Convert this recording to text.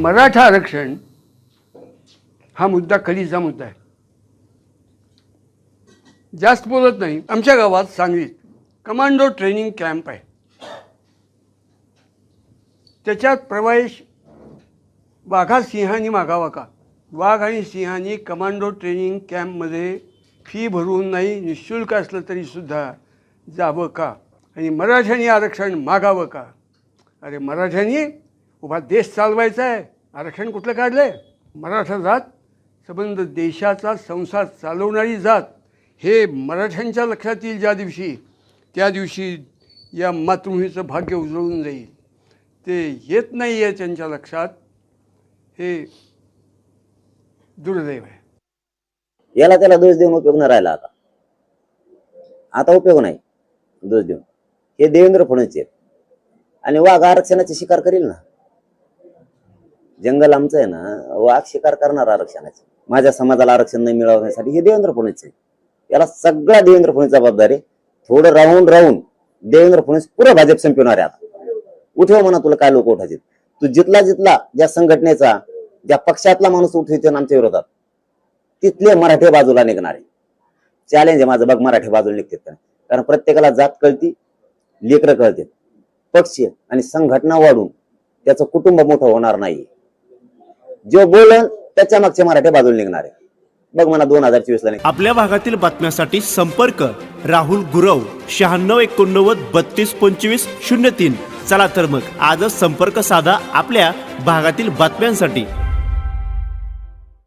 मराठा आरक्षण हा मुद्दा कधीचा मुद्दा आहे? जास्त बोलत नाही. आमच्या गावात सांगलीत कमांडो ट्रेनिंग कॅम्प आहे. त्याच्यात प्रवेश वाघा सिंहानी मागावा का? वाघ आणि सिंहानी कमांडो ट्रेनिंग कॅम्पमध्ये फी भरून नाही निशुल्क असलं तरीसुद्धा जावं का? आणि मराठ्यांनी आरक्षण मागावं का? अरे मराठ्यांनी उभा देश चालवायचा आहे. आरक्षण कुठलं काढलं आहे मराठा जात संबंध देशाचा संसार चालवणारी जात. हे मराठ्यांच्या लक्षात येईल ज्या दिवशी. त्या दिवशी या मातृभूमीचं भाग्य उजळून जाईल. ते येत नाही आहे त्यांच्या लक्षात. हे दुर्दैव आहे. याला त्याला दोष देऊन उपयोग न राहिला आता. आता उपयोग नाही. दोष देऊन. हे देवेंद्र फडणवीस आहेत. आणि वाघ आरक्षणाची शिकार करील ना? जंगल आमचं आहे ना वाघ शिकार करणार आरक्षणाचे. माझ्या समाजाला आरक्षण नाही मिळवण्यासाठी हे देवेंद्र फडणवीस आहे. याला सगळा देवेंद्र फडणवीस जबाबदारी थोडं राहून राहून देवेंद्र फडणवीस पुरं भाजप संपवणार आहे आता. उठव म्हणा तुला काय लोक उठायचे. तू जितला जितला ज्या संघटनेचा ज्या पक्षातला माणूस उठवतो आमच्या विरोधात तिथले मराठी बाजूला निघणारे चॅलेंज आहे माझं बघ मराठी बाजूला निघतात कारण प्रत्येकाला जात कळती लेकरं कळते पक्ष आणि संघटना वाढून त्याचं कुटुंब मोठं होणार नाही जो बोलन त्याच्या मागच्या मराठ्या बाजूला निघणार आहे. बघ मला दोन हजार चोवीस ला आपल्या भागातील बातम्यांसाठी संपर्क राहुल गुरव शहाण्णव एकोणनव्वद बत्तीस पंचवीस शून्य तीन. चला तर मग आजच संपर्क साधा आपल्या भागातील बातम्यांसाठी.